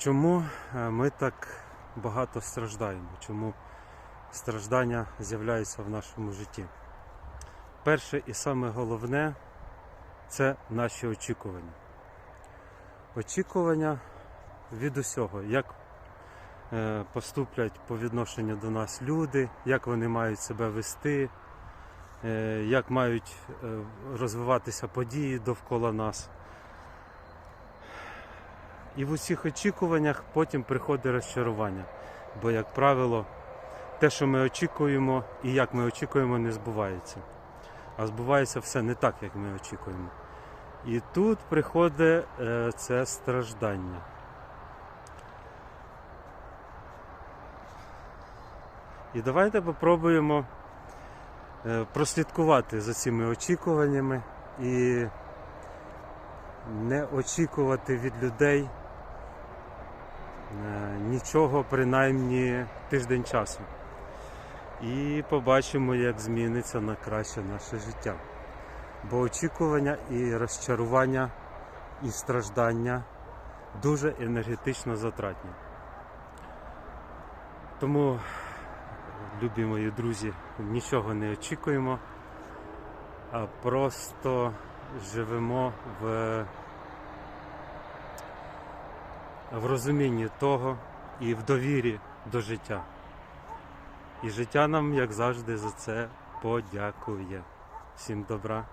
Чому е, ми так багато страждаємо? Чому страждання з'являються в нашому житті? Перше і саме головне це наші очікування. Очікування від усього, як е, поступлять по відношенню до нас люди, як вони мають себе вести, е, як мають розвиватися події довкола нас. І в усіх очікуваннях потім приходить розчарування. Бо, як правило, те, що ми очікуємо і як ми очікуємо, не збувається. А збувається все не так, як ми очікуємо. І тут приходить е, це страждання. І давайте попробуємо е, прослідкувати за цими очікуваннями і не очікувати від людей нічого, принаймні тиждень часу. І побачимо, як зміниться на краще наше життя. Бо очікування і розчарування, і страждання дуже енергетично затратні. Тому, любі мої друзі, нічого не очікуємо, а просто живемо в, в розумінні того і в довірі до життя. І життя нам, як завжди, за це подякує. Всім добра.